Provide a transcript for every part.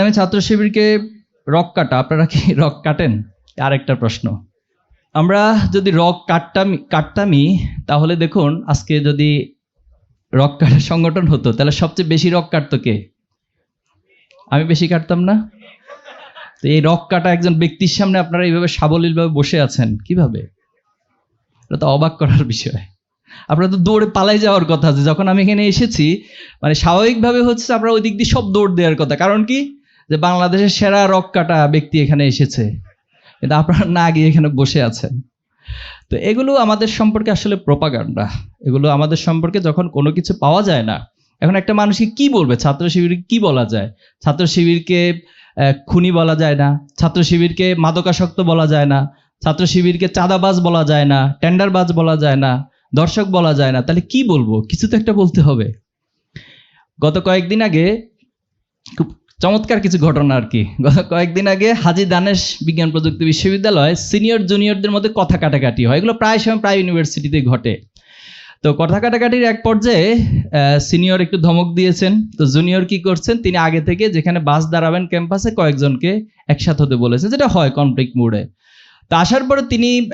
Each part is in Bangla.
আমি ছাত্র শিবিরকে রক কাটা, আপনারা কি রক কাটেন? আরেকটা প্রশ্ন। আমরা যদি রক কাটতাম কাটতামই তাহলে দেখুন, আজকে যদি রক কাটার সংগঠন হতো, তাহলে সবচেয়ে বেশি রক কাটতো কে? আমি বেশি কাটতাম না? তো এই রক কাটা একজন ব্যক্তির সামনে আপনারা এইভাবে সাবলীলভাবে বসে আছেন, কীভাবে? এটা তো অবাক করার বিষয়। আপনারা তো দৌড়ে পালাই যাওয়ার কথা যে যখন আমি এখানে এসেছি মানে স্বাভাবিকভাবে হচ্ছে আপনারা ওই দিক দিয়ে সব দৌড় দেওয়ার কথা। কারণ কি? যে বাংলাদেশের সেরা রক কাটা ব্যক্তি এখানে এসেছে। কিন্তু আপনারা না গিয়ে এখানে বসে আছেন। তো এগুলো আমাদের সম্পর্কে আসলে প্রপাগান্ডা এগুলো আমাদের সম্পর্কে যখন কোনো কিছু পাওয়া যায় না, এখন একটা মানুষকে কি বলবে? ছাত্র শিবিরকে কি বলা যায়? ছাত্র শিবিরকে খুনি বলা যায় না। ছাত্র শিবিরকে মাদকাসক্ত বলা যায় না। ছাত্র শিবিরকে চাঁদাবাজ বলা যায় না। টেন্ডারবাজ বলা যায় না। দর্শক বলা যায় না। তাহলে কি বলব? কিছু তো একটা বলতে হবে। গত কয়েকদিন আগে খুব চমৎকার কিছু ঘটনা আর কি। গত কয়েকদিন আগে হাজি দানেশ বিজ্ঞান প্রযুক্তি বিশ্ববিদ্যালয় সিনিয়র জুনিয়রদের মধ্যে কথা কাটাকাটি হয়। এগুলো প্রায় সময় প্রায় ইউনিভার্সিটিতে ঘটে। তো কথা কাটাকাটির এক পর্যায়ে সিনিয়র একটু ধমক দিয়েছেন। তো জুনিয়র কি করছেন? তিনি আগে থেকে যেখানে বাস দাঁড়াবেন ক্যাম্পাসে কয়েকজনকে একসাথে হতে বলেছেন, যেটা হয় কনফ্লিক্ট মুডে। তো আসার পরে তিনি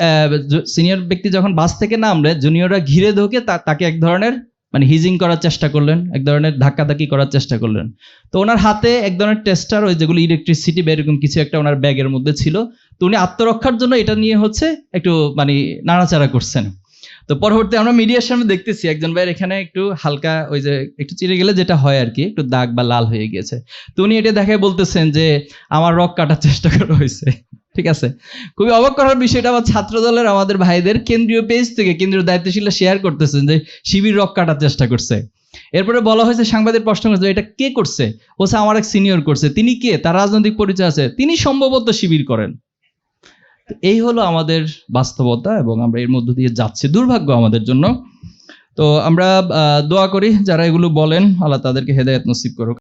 সিনিয়র ব্যক্তি যখন বাস থেকে নামলে, জুনিয়ররা ঘিরে তা- তাকে এক ধরনের মানে হিজিং করার চেষ্টা করলেন, এক ধরনের ধাক্কাধাক্কি করার চেষ্টা করলেন। তো ওনার হাতে এক ধরনের টেস্টার ওই যেগুলো ইলেকট্রিসিটি বা এরকম কিছু একটা ওনার ব্যাগের মধ্যে ছিল। তো উনি আত্মরক্ষার জন্য এটা নিয়ে হচ্ছে একটু মানে নাড়াচাড়া করছেন। তো পরবর্তী আমরা মিডিয়ার সামনে দেখতেছি, একজন ভাইয়ের এখানে একটু হালকা ওই যে একটু চিড়ে গেলে যেটা হয় আর কি, একটু দাগ বা লাল হয়ে গিয়েছে। তো উনি এটা দেখায় বলতেছেন যে, আমার রক কাটার চেষ্টা করা হয়েছে। ঠিক আছে? খুবই অবাক করার বিষয়টা আমার ছাত্র দলের আমাদের ভাইদের কেন্দ্রীয় পেজ থেকে কেন্দ্রীয় দায়িত্বশীলরা শেয়ার করতেছেন যে শিবির রক কাটার চেষ্টা করছে। এরপরে বলা হয়েছে সাংবাদিক প্রশ্ন করছে, এটা কে করছে? বলছে, আমার এক সিনিয়র করছে। তিনি কে? তার রাজনৈতিক পরিচয় আছে। তিনি সম্ভবত শিবির করেন। এই হলো আমাদের বাস্তবতা এবং আমরা এর মধ্য দিয়ে যাচ্ছি। দুর্ভাগ্য আমাদের জন্য। তো আমরা দোয়া করি যারা এগুলো বলেন, আল্লাহ তাদেরকে হেদায়ত নসিব করুক।